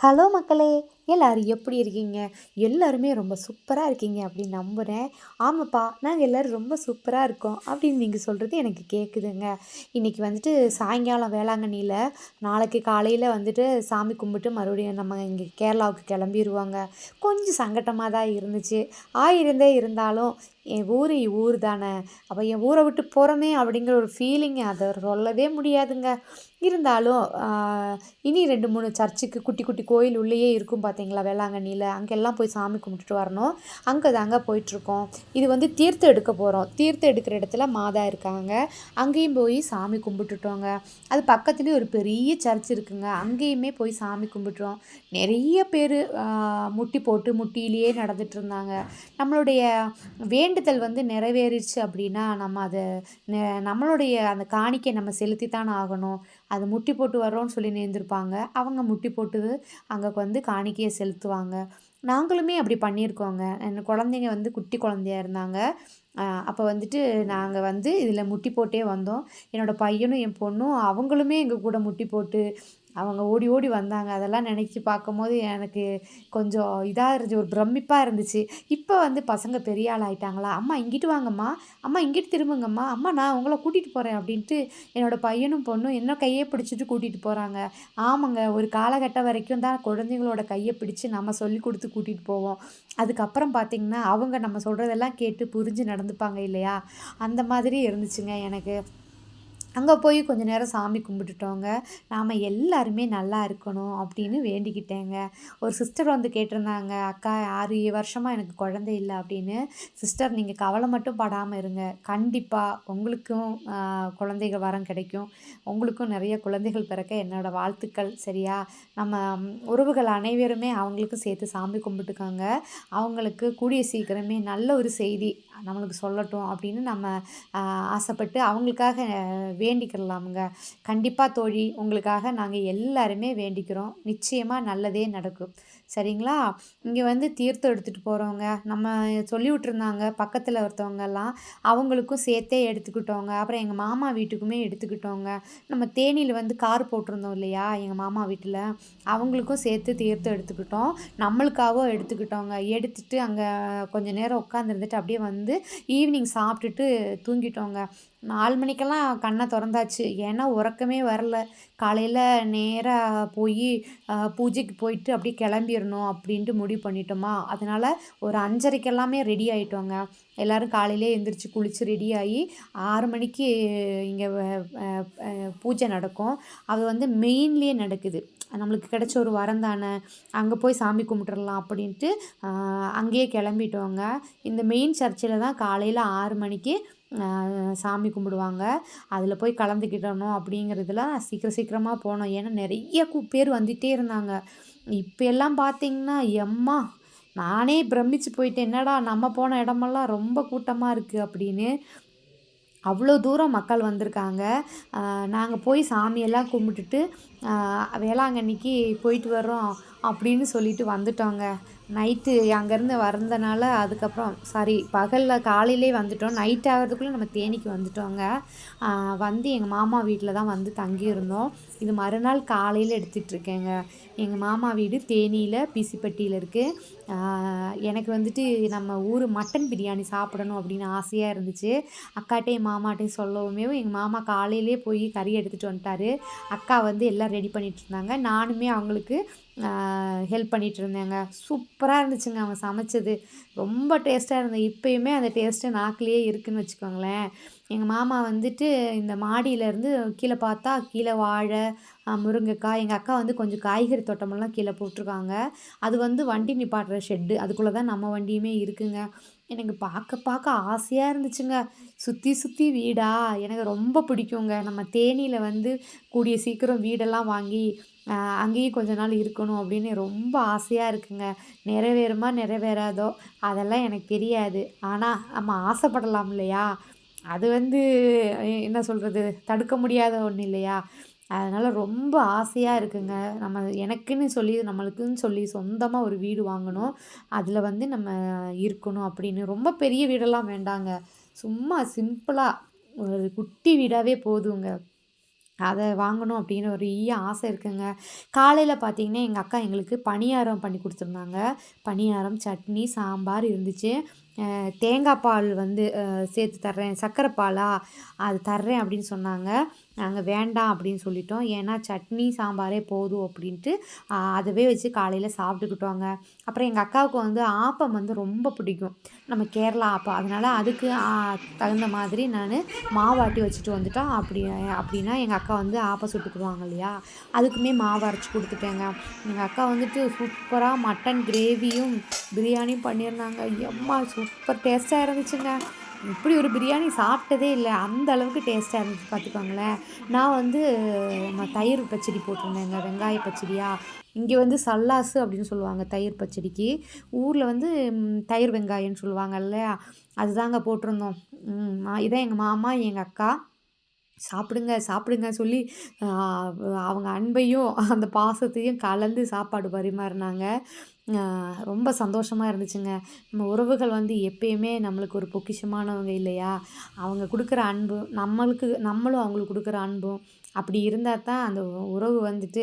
Hello மக்களே எல்லோரும் எப்படி இருக்கீங்க? எல்லோருமே ரொம்ப சூப்பராக இருக்கீங்க அப்படின்னு நம்புகிறேன் ஆமாப்பா நாங்கள் எல்லோரும் ரொம்ப சூப்பராக இருக்கோம் அப்படின்னு நீங்கள் சொல்கிறது எனக்கு கேட்குதுங்க இன்றைக்கி வந்துட்டு சாயங்காலம் வேளாங்கண்ணியில் நாளைக்கு காலையில் வந்துட்டு சாமி கும்பிட்டு மறுபடியும் நம்ம இங்கே கேரளாவுக்கு கிளம்பிடுவாங்க கொஞ்சம் சங்கட்டமாக தான் இருந்துச்சு. ஆயிருந்தே இருந்தாலும் என் ஊர் ஊர் தானே. அப்போ என் ஊரை விட்டு போகிறோமே அப்படிங்கிற ஒரு ஃபீலிங் அதை சொல்லவே முடியாதுங்க. இருந்தாலும் இனி ரெண்டு மூணு சர்ச்சுக்கு குட்டி குட்டி கோயில் உள்ளேயே இருக்கும் பார்த்தீங்களா? வேளாங்கண்ணியில் அங்கெல்லாம் போய் சாமி கும்பிட்டுட்டு வரணும். அங்கே தாங்க போயிட்டுருக்கோம். இது வந்து தீர்த்தம் எடுக்க போகிறோம் தீர்த்தம் எடுக்கிற இடத்துல மாதா இருக்காங்க. அங்கேயும் போய் சாமி கும்பிட்டுட்டோங்க. அது பக்கத்துலேயே ஒரு பெரிய சர்ச் இருக்குங்க. அங்கேயுமே போய் சாமி கும்பிட்டுறோம். நிறைய பேர் முட்டி போட்டு முட்டியிலேயே நடந்துட்டு இருந்தாங்க. நம்மளுடைய வேண்டுதல் வந்து நிறைவேறிச்சு அப்படின்னா நம்ம அதை நம்மளுடைய அந்த காணிக்கை நம்ம செலுத்தி தானே ஆகணும். அது முட்டி போட்டு வர்றோம்னு சொல்லி நேர்ந்திருப்பாங்க. அவங்க முட்டி போட்டு அங்கே வந்து காணிக்கையை செலுத்துவாங்க. நாங்களுமே அப்படி பண்ணியிருக்கோங்க. என் குழந்தைங்க வந்து குட்டி குழந்தையா இருந்தாங்க. அப்போ வந்துட்டு நாங்கள் வந்து இதில் முட்டி போட்டே வந்தோம். என்னோடய பையனும் என் பொண்ணும் அவங்களுமே எங்கள் கூட முட்டி போட்டு அவங்க ஓடி ஓடி வந்தாங்க. அதெல்லாம் நினச்சி பார்க்கும்போது எனக்கு கொஞ்சம் இதாக இருந்துச்சு ஒரு பிரமிப்பாக இருந்துச்சு. இப்போ வந்து பசங்க பெரிய ஆள் ஆயிட்டாங்களா? அம்மா இங்கிட்டு வாங்கம்மா. அம்மா இங்கிட்டு திரும்புங்கம்மா. அம்மா நான் உங்களை கூட்டிகிட்டு போகிறேன் அப்படின்ட்டு என்னோடய பையனும் பொண்ணும் என்ன கையை பிடிச்சிட்டு கூட்டிகிட்டு போகிறாங்க ஆமாங்க ஒரு காலகட்டம் வரைக்கும் தான் குழந்தைங்களோட கையை பிடிச்சி நம்ம சொல்லி கொடுத்து கூட்டிகிட்டு போவோம். அதுக்கப்புறம் பார்த்திங்கன்னா அவங்க நம்ம சொல்கிறதெல்லாம் கேட்டு புரிஞ்சு நடந்துப்பாங்க இல்லையா? அந்த மாதிரி இருந்துச்சுங்க எனக்கு. அங்கே போய் கொஞ்ச நேரம் சாமி கும்பிட்டுட்டோங்க. நாம் எல்லாருமே நல்லா இருக்கணும் அப்படின்னு வேண்டிக்கிட்டேங்க. ஒரு சிஸ்டர் வந்து கேட்டிருந்தாங்க அக்கா ஆறு வருஷமாக எனக்கு குழந்தை இல்லை அப்படின்னு. சிஸ்டர் நீங்கள் கவலை மட்டும் படாமல் இருங்க. கண்டிப்பாக உங்களுக்கும் குழந்தைகள் வரம் கிடைக்கும். உங்களுக்கும் நிறைய குழந்தைகள் பிறக்க என்னோடய வாழ்த்துக்கள். சரியா? நம்ம உறவுகள் அனைவருமே அவங்களுக்கும் சேர்த்து சாமி கும்பிட்டுக்காங்க. அவங்களுக்கு கூடிய சீக்கிரமே நல்ல ஒரு செய்தி நம்மளுக்கு சொல்லட்டும் அப்படின்னு நம்ம ஆசைப்பட்டு அவங்களுக்காக வேண்டிக்கிறலாமுங்க. கண்டிப்பாக தோழி உங்களுக்காக நாங்கள் எல்லாருமே வேண்டிக்கிறோம். நிச்சயமாக நல்லதே நடக்கும். சரிங்களா? இங்கே வந்து தீர்த்தம் எடுத்துகிட்டு போகிறவங்க நம்ம சொல்லி விட்ருந்தாங்க பக்கத்தில் ஒருத்தவங்கெல்லாம் அவங்களுக்கும் சேர்த்தே எடுத்துக்கிட்டோங்க அப்புறம் எங்கள் மாமா வீட்டுக்குமே எடுத்துக்கிட்டோங்க நம்ம தேனியில் வந்து கார் போட்டிருந்தோம் இல்லையா எங்கள் மாமா வீட்டில் அவங்களுக்கும் சேர்த்து தீர்த்தம் எடுத்துக்கிட்டோம் நம்மளுக்காகவும் எடுத்துக்கிட்டோங்க எடுத்துகிட்டு அங்கே கொஞ்சம் நேரம் உட்காந்துருந்துட்டு அப்படியே வந்து ஈவினிங் சாப்பிட்டுட்டு தூங்கிட்டோங்க. நாலு மணிக்கெல்லாம் கண்ணை திறந்தாச்சு ஏன்னா உறக்கமே வரல காலையில் நேராக போய் பூஜைக்கு போயிட்டு அப்படியே கிளம்பி கிளம்பிடணும் அப்படின்ட்டு முடிவு பண்ணிட்டோமா? அதனால் ஒரு அஞ்சரைக்கெல்லாமே ரெடி ஆகிட்டோங்க எல்லோரும் காலையிலே எழுந்திரிச்சி குளித்து ரெடி ஆகி ஆறு மணிக்கு இங்கே பூஜை நடக்கும். அது வந்து மெயின்லேயே நடக்குது. நம்மளுக்கு கிடைச்ச ஒரு வரம் தானே அங்கே போய் சாமி கும்பிட்டுறலாம் அப்படின்ட்டு அங்கேயே கிளம்பிட்டோங்க. இந்த மெயின் சர்ச்சில் தான் காலையில் ஆறு மணிக்கு சாமி கும்பிடுவாங்க. அதில் போய் கலந்துக்கிடணும் அப்படிங்கிறதுல சீக்கிரம் சீக்கிரமாக போனோம். ஏன்னா நிறைய பேர் வந்துகிட்டே இருந்தாங்க. இப்போ எல்லாம் பார்த்தீங்கன்னா எம்மா நானே பிரமிச்சு போயிட்டேன். என்னடா நம்ம போன இடமெல்லாம் ரொம்ப கூட்டமாக இருக்குது அப்படின்னு அவ்வளோ தூரம் மக்கள் வந்திருக்காங்க. நாங்கள் போய் சாமியெல்லாம் கும்பிட்டுட்டு வேளாங்கண்ணிக்கு போயிட்டு வர்றோம். அப்படின்னு சொல்லிட்டு வந்துட்டோங்க. நைட்டு அங்கேருந்து வந்தனால அதுக்கப்புறம் சாரி பகலில் காலையிலே வந்துட்டோம். நைட் ஆகிறதுக்குள்ளே நம்ம தேனிக்கு வந்துட்டோங்க. வந்து எங்கள் மாமா வீட்டில் தான் வந்து தங்கியிருந்தோம். இது மறுநாள் காலையில் எடுத்துகிட்ருக்கேங்க எங்கள் மாமா வீடு தேனியில் பிசிப்பட்டியில் இருக்குது எனக்கு வந்துட்டு நம்ம ஊர் மட்டன் பிரியாணி சாப்பிடணும் அப்படின்னு ஆசையாக இருந்துச்சு. அக்காட்டையும் மாமாட்டையும் சொல்லவுமே எங்கள் மாமா காலையிலே போய் கறி எடுத்துகிட்டு வந்துட்டாரு. அக்கா வந்து எல்லாம் ரெடி பண்ணிகிட்டு இருந்தாங்க. நானுமே அவங்களுக்கு ஹெல்ப் பண்ணிகிட்டு இருந்தேங்க சூப்பராக இருந்துச்சுங்க அவங்க சமைச்சது. ரொம்ப டேஸ்ட்டாக இருந்தது. இப்போயுமே அந்த டேஸ்ட்டு நாக்கிலேயே இருக்குதுன்னு வச்சுக்கோங்களேன். எங்கள் மாமா வந்துட்டு இந்த மாடியிலேருந்து கீழே பார்த்தா கீழே வாழை முருங்கைக்காய் எங்கள் அக்கா வந்து கொஞ்சம் காய்கறி தோட்டமெல்லாம் கீழே போட்டிருக்காங்க. அது வந்து வண்டி நிப்பாட்டுற ஷெட்டு அதுக்குள்ளே தான் நம்ம வண்டியுமே இருக்குங்க. எனக்கு பார்க்க பார்க்க ஆசையாக இருந்துச்சுங்க. சுற்றி சுற்றி வீடா? எனக்கு ரொம்ப பிடிக்குங்க. நம்ம தேனியில் வந்து கூடிய சீக்கிரம் வீடெல்லாம் வாங்கி அங்கேயும் கொஞ்ச நாள் இருக்கணும் அப்படின்னு ரொம்ப ஆசையாக இருக்குங்க. நிறைவேறுமா நிறைவேறாதோ? அதெல்லாம் எனக்கு தெரியாது. ஆனால் நம்ம ஆசைப்படலாம் இல்லையா? அது வந்து என்ன சொல்கிறது தடுக்க முடியாத ஒன்று இல்லையா? அதனால் ரொம்ப ஆசையாக இருக்குங்க. நம்ம எனக்குன்னு சொல்லி நம்மளுக்குன்னு சொல்லி சொந்தமாக ஒரு வீடு வாங்கணும். அதில் வந்து நம்ம இருக்கணும் அப்படின்னு. ரொம்ப பெரிய வீடெல்லாம் வேண்டாங்க. சும்மா சிம்பிளாக ஒரு குட்டி வீடாகவே போதுங்க. அதை வாங்கணும் அப்படின்னு ஒரு ஈய ஆசை இருக்குங்க. காலையில் பார்த்தீங்கன்னா, எங்கள் அக்கா எங்களுக்கு பணியாரம் பண்ணி கொடுத்துருந்தாங்க. பணியாரம், சட்னி, சாம்பார் இருந்துச்சு. தேங்காய் பால் வந்து சேர்த்து தர்றேன். சர்க்கரை பாலா? அது தர்றேன் அப்படின்னு சொன்னாங்க. நாங்கள் வேண்டாம் அப்படின்னு சொல்லிட்டோம். ஏன்னா சட்னி, சாம்பாரே போதும் அப்படின்ட்டு அதவே வச்சு காலையில் சாப்பிட்டுக்கிட்டோங்க. அப்புறம் எங்கள் அக்காவுக்கு வந்து ஆப்பம் வந்து ரொம்ப பிடிக்கும். நம்ம கேரளா ஆப்பம். அதனால் அதுக்கு தகுந்த மாதிரி நான் மாவாட்டி வச்சுட்டு வந்துட்டோம். அப்படி அப்படின்னா எங்கள் அக்கா வந்து ஆப்பம் சுட்டுக்குருவாங்க இல்லையா? அதுக்குமே மாவு அரைச்சி கொடுத்துட்டேங்க எங்கள் அக்கா வந்துட்டு சூப்பராக மட்டன் கிரேவியும், பிரியாணியும் பண்ணியிருந்தாங்க. எம்மா சூப்பர் டேஸ்ட்டாக இருந்துச்சுங்க. இப்படி ஒரு பிரியாணி சாப்பிட்டதே இல்லை அந்த அளவுக்கு டேஸ்ட்டாக இருந்துச்சு பார்த்துக்கோங்களேன். நான் வந்து நம்ம தயிர் பச்சடி போட்டிருந்தேங்க. வெங்காய பச்சடியா. இங்கே வந்து சல்லாஸு அப்படின்னு சொல்லுவாங்க தயிர் பச்சடிக்கு. ஊரில் வந்து தயிர் வெங்காயம்னு சொல்லுவாங்க இல்லையா? அதுதாங்க போட்டிருந்தோம். இதான் எங்கள் மாமா, எங்கள் அக்கா. சாப்பிடுங்க, சாப்பிடுங்க சொல்லி அவங்க அன்பையும், அந்த பாசத்தையும் கலந்து சாப்பாடு பரிமாறுனாங்க. ரொம்ப சந்தோஷமாக இருந்துச்சுங்க. நம்ம உறவுகள் வந்து எப்பயுமே நம்மளுக்கு ஒரு பொக்கிஷமானவங்க இல்லையா? அவங்க கொடுக்குற அன்பு, நம்மளுக்கு நம்மளும் அவங்களுக்கு கொடுக்குற அன்பும், அப்படி இருந்தால் தான் அந்த உறவு வந்துட்டு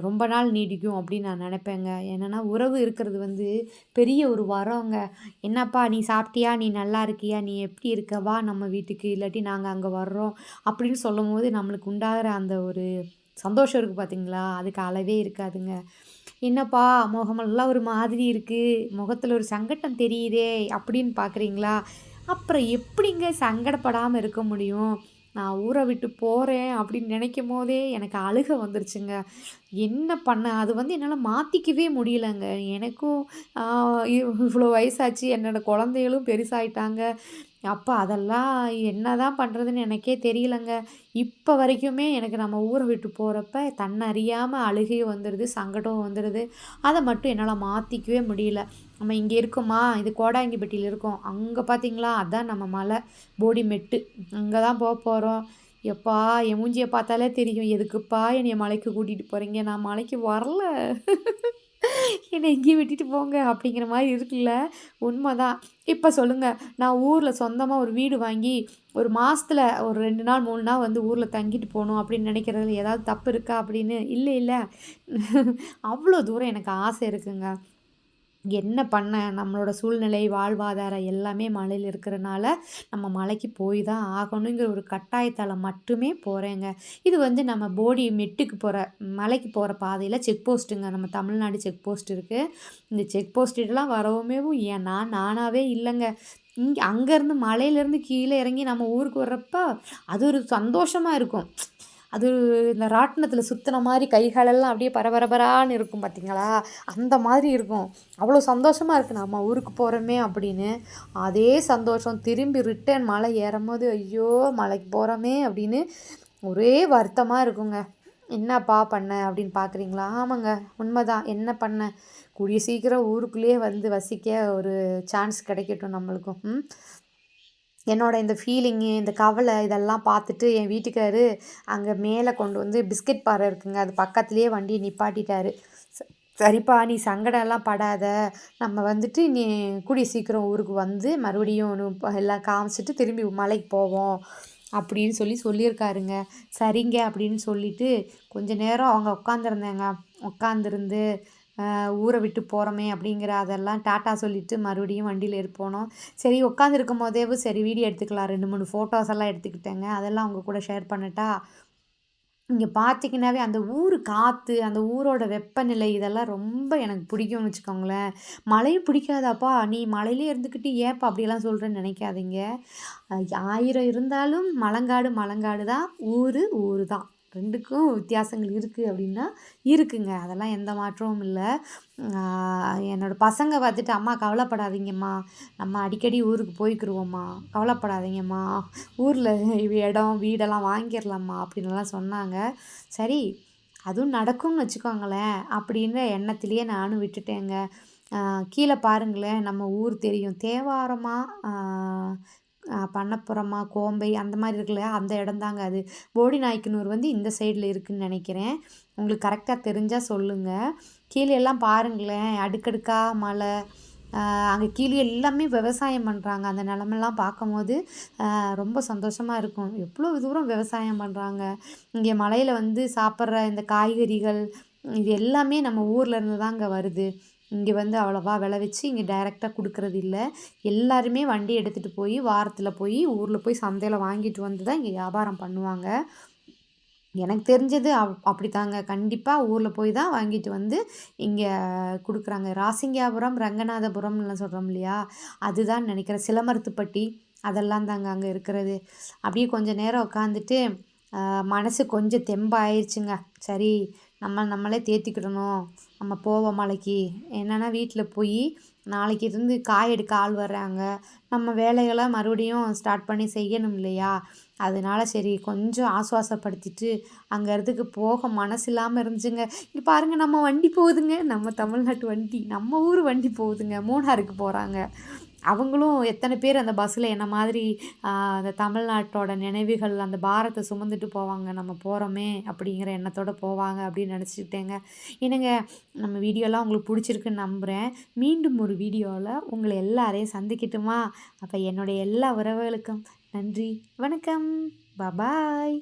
ரொம்ப நாள் நீடிக்கும் அப்படின்னு நான் நினைப்பேங்க என்னன்னா, உறவு இருக்கிறது வந்து பெரிய ஒரு வரவங்க "என்னப்பா நீ சாப்பிட்டியா? நீ நல்லா இருக்கியா? நீ எப்படி இருக்கவா நம்ம வீட்டுக்கு. இல்லாட்டி நாங்கள் அங்கே வர்றோம்." அப்படின்னு சொல்லும் போது நம்மளுக்கு உண்டாகிற அந்த ஒரு சந்தோஷம் இருக்கு பார்த்தீங்களா? அதுக்கு அளவே இருக்காதுங்க. "என்னப்பா முகமெல்லாம் ஒரு மாதிரி இருக்குது முகத்தில் ஒரு சங்கட்டம் தெரியுதே!" அப்படின்னு பார்க்குறீங்களா? அப்புறம் எப்படிங்க சங்கடப்படாமல் இருக்க முடியும்? நான் ஊரை விட்டு போகிறேன் அப்படின்னு நினைக்கும் போதே எனக்கு அழுகை வந்துருச்சுங்க. என்ன பண்ண? அது வந்து என்னால் மாற்றிக்கவே முடியலங்க. எனக்கும் இவ்வளோ வயசாச்சு. என்னோட குழந்தைகளும் பெருசாயிட்டாங்க. அப்போ அதெல்லாம் என்ன தான் பண்ணுறதுன்னு எனக்கே தெரியலங்க. இப்போ வரைக்குமே எனக்கு நம்ம ஊரை விட்டு போகிறப்ப தன்னறியாமல் அழுகையும் வந்துடுது சங்கடம் வந்துடுது அதை மட்டும் என்னால் மாற்றிக்கவே முடியல. நம்ம இங்கே இருக்கோமா, இது கோடாங்கிப்பட்டியில் இருக்கோம். அங்கே பார்த்தீங்களா, அதான் நம்ம மலை, போடி மெட்டு அங்கே தான் போக போகிறோம் எப்பா! என் மூஞ்சியை பார்த்தாலே தெரியும். எதுக்குப்பா என்னைய மலைக்கு கூட்டிகிட்டு போகிறீங்க நான் மலைக்கு வரல. என்னை எங்கேயும் விட்டுட்டு போங்க அப்படிங்கிற மாதிரி இருக்குல்ல. உண்மதான். இப்போ சொல்லுங்கள் நான் ஊரில் சொந்தமாக ஒரு வீடு வாங்கி, ஒரு மாதத்தில் ஒரு ரெண்டு நாள், மூணு நாள் வந்து ஊரில் தங்கிட்டு போகணும் அப்படின்னு நினைக்கிறதுல ஏதாவது தப்பு இருக்கா அப்படின்னு? இல்லை இல்லை அவ்வளோ தூரம் எனக்கு ஆசை இருக்குங்க. என்ன பண்ண? நம்மளோட சூழ்நிலை, வாழ்வாதாரம் எல்லாமே மலையில் இருக்கிறனால, நம்ம மலைக்கு போய் தான் ஆகணுங்கிற ஒரு கட்டாயத்தால் மட்டுமே போகிறேங்க இது வந்து நம்ம போடி மெட்டுக்கு போகிற மலைக்கு போகிற பாதையில் செக் போஸ்ட்டுங்க. நம்ம தமிழ்நாடு செக் போஸ்ட் இருக்குது இந்த செக் போஸ்ட்டுலாம் வரவுமேவும் ஏன் நான் நானாவே இங்கே அங்கேருந்து மலையிலேருந்து கீழே இறங்கி நம்ம ஊருக்கு வர்றப்ப, அது ஒரு சந்தோஷமாக இருக்கும். அது இந்த ராட்டினத்தில் சுற்றின மாதிரி கைகளெல்லாம் அப்படியே பரபரபரான்னு இருக்கும் பார்த்தீங்களா? அந்த மாதிரி இருக்கும். அவ்வளோ சந்தோஷமாக இருக்குது நம்ம ஊருக்கு போகிறோமே அப்படின்னு. அதே சந்தோஷம் திரும்பி ரிட்டர்ன் மலை ஏறும்போது, ஐயோ! மலைக்கு போகிறோமே அப்படின்னு ஒரே வருத்தமாக இருக்குங்க. "என்னப்பா பண்ண?" அப்படின்னு பார்க்குறீங்களா? ஆமாங்க. உண்மைதான் என்ன பண்ண? கூடிய சீக்கிரம் ஊருக்குள்ளேயே வந்து வசிக்க ஒரு சான்ஸ் கிடைக்கட்டும் நம்மளுக்கும். என்னோட இந்த ஃபீலிங்கு, இந்த கவலை இதெல்லாம் பார்த்துட்டு என் வீட்டுக்காரு அங்கே மேலே கொண்டு வந்து பிஸ்கட் பாறை இருக்குங்க. அது பக்கத்துலேயே வண்டியை நிப்பாட்டிட்டாரு. சரிப்பா நீ சங்கடம்லாம் படாத. நம்ம வந்துட்டு நீ கூடிய சீக்கிரம் ஊருக்கு வந்து மறுபடியும் எல்லாம் காமிச்சிட்டு திரும்பி மலைக்கு போவோம்." அப்படின்னு சொல்லி சொல்லியிருக்காருங்க. சரிங்க அப்படின்னு சொல்லிட்டு கொஞ்ச நேரம் அவங்க உட்காந்துருந்தேங்க. உட்காந்துருந்து ஊரை விட்டு போகிறோமே அப்படிங்கிற அதெல்லாம் டாட்டா சொல்லிட்டு மறுபடியும் வண்டியில் ஏறி போனோம். சரி உட்காந்துருக்கும்போதேவும் சரி வீடியோ எடுத்துக்கலாம். 2, 3 ஃபோட்டோஸ் எல்லாம் எடுத்துக்கிட்டேங்க. அதெல்லாம் அவங்க கூட ஷேர் பண்ணட்டா? இங்கே பார்த்தீங்கன்னாவே அந்த ஊர் காற்று அந்த ஊரோட வெப்பநிலை இதெல்லாம் ரொம்ப எனக்கு பிடிக்கும்னு வச்சுக்கோங்களேன். மழையும் பிடிக்காதாப்பா? நீ மழையிலே இருந்துக்கிட்டு ஏன்ப்பா அப்படியெல்லாம் சொல்கிறேன்னு நினைக்காதீங்க ஆயிரம் இருந்தாலும் மலங்காடு மலங்காடு தான். ஊர் ஊர் தான். ரெண்டுக்கும் வித்தியாசங்கள் இருக்குது அப்படின்னா, இருக்குங்க. அதெல்லாம் எந்த மாற்றமும் இல்லை என்னோடய பசங்க பார்த்துட்டு, "அம்மா கவலைப்படாதீங்கம்மா. நம்ம அடிக்கடி ஊருக்கு போய்க்கிருவோம்மா. கவலைப்படாதீங்கம்மா. ஊரில் இடம், வீடெல்லாம் வாங்கிடலாம்மா அப்படின்லாம் சொன்னாங்க. சரி, அதுவும் நடக்கும்னு வச்சுக்கோங்களேன். அப்படின்ற எண்ணத்திலேயே நானும் விட்டுட்டேங்க. கீழே பாருங்களேன், நம்ம ஊர் தெரியும். தேவாரமாக பண்ணப்புறமா, கோம்பை அந்த மாதிரி இருக்குல்ல அந்த இடம் தாங்க அது. போடிநாயக்கனூர் வந்து இந்த சைடில் இருக்குதுன்னு நினைக்கிறேன். உங்களுக்கு கரெக்டாக தெரிஞ்சால் சொல்லுங்கள் கீழே எல்லாம் பாருங்களேன், அடுக்கடுக்கா மலை. அங்கே கீழே எல்லாமே விவசாயம் பண்ணுறாங்க அந்த நிலமெல்லாம் பார்க்கும்போது ரொம்ப சந்தோஷமாக இருக்கும். எவ்வளோ தூரம் விவசாயம் பண்ணுறாங்க இங்கே மலையில் வந்து சாப்பிட்ற இந்த காய்கறிகள் இது எல்லாமே நம்ம ஊரில் இருந்து தாங்க வருது. இங்கே வந்து அவ்வளோவா விளைவிச்சு இங்கே டைரெக்டாக கொடுக்கறது இல்லை. எல்லாருமே வண்டி எடுத்துகிட்டு போய் வாரத்தில் போய் ஊரில் போய் சந்தையில் வாங்கிட்டு வந்து தான் இங்கே வியாபாரம் பண்ணுவாங்க. எனக்கு தெரிஞ்சது அப் அப்படித்தாங்க. கண்டிப்பாக ஊரில் போய் தான் வாங்கிட்டு வந்து இங்கே கொடுக்குறாங்க. ராசிங்கியாபுரம் ரங்கநாதபுரம்லாம் சொல்கிறோம் இல்லையா? அதுதான் நினைக்கிறேன். சிலமருத்துப்பட்டி அதெல்லாம் தாங்க அங்கே இருக்கிறது. அப்படியே கொஞ்சம் நேரம் உட்காந்துட்டு மனசு கொஞ்சம் தெம்பாயிருச்சுங்க. சரி நம்ம நம்மளே தேற்றிக்கிடணும் நம்ம போவோம் மலைக்கு. என்னென்னா வீட்டில் போய் நாளைக்கு இருந்து காய் எடுக்க ஆள் வர்றாங்க. நம்ம வேலைகளை மறுபடியும் ஸ்டார்ட் பண்ணி செய்யணும் இல்லையா? அதனால சரி கொஞ்சம் ஆசுவாசப்படுத்திட்டு அங்கே இடத்துக்கு போக மனசு இல்லாமல் இருந்துச்சுங்க. இங்கே பாருங்கள் நம்ம வண்டி போகுதுங்க. நம்ம தமிழ்நாட்டு வண்டி நம்ம ஊர் வண்டி போகுதுங்க. மூணாருக்கு போகிறாங்க அவங்களும் எத்தனை பேர் அந்த பஸ்ஸில் என்ன மாதிரி அந்த தமிழ்நாட்டோட நினைவுகள் அந்த பாரத்தை சுமந்துட்டு போவாங்க நம்ம போகிறோமே அப்படிங்கிற எண்ணத்தோடு போவாங்க அப்படின்னு நினச்சிக்கிட்டேங்க. என்னங்க நம்ம வீடியோலாம் உங்களுக்கு பிடிச்சிருக்குன்னு நம்புகிறேன் மீண்டும் ஒரு வீடியோவில் உங்களை எல்லாரையும் சந்திக்கட்டுமா? அப்போ என்னுடைய எல்லா உறவுகளுக்கும் நன்றி வணக்கம். பபாய்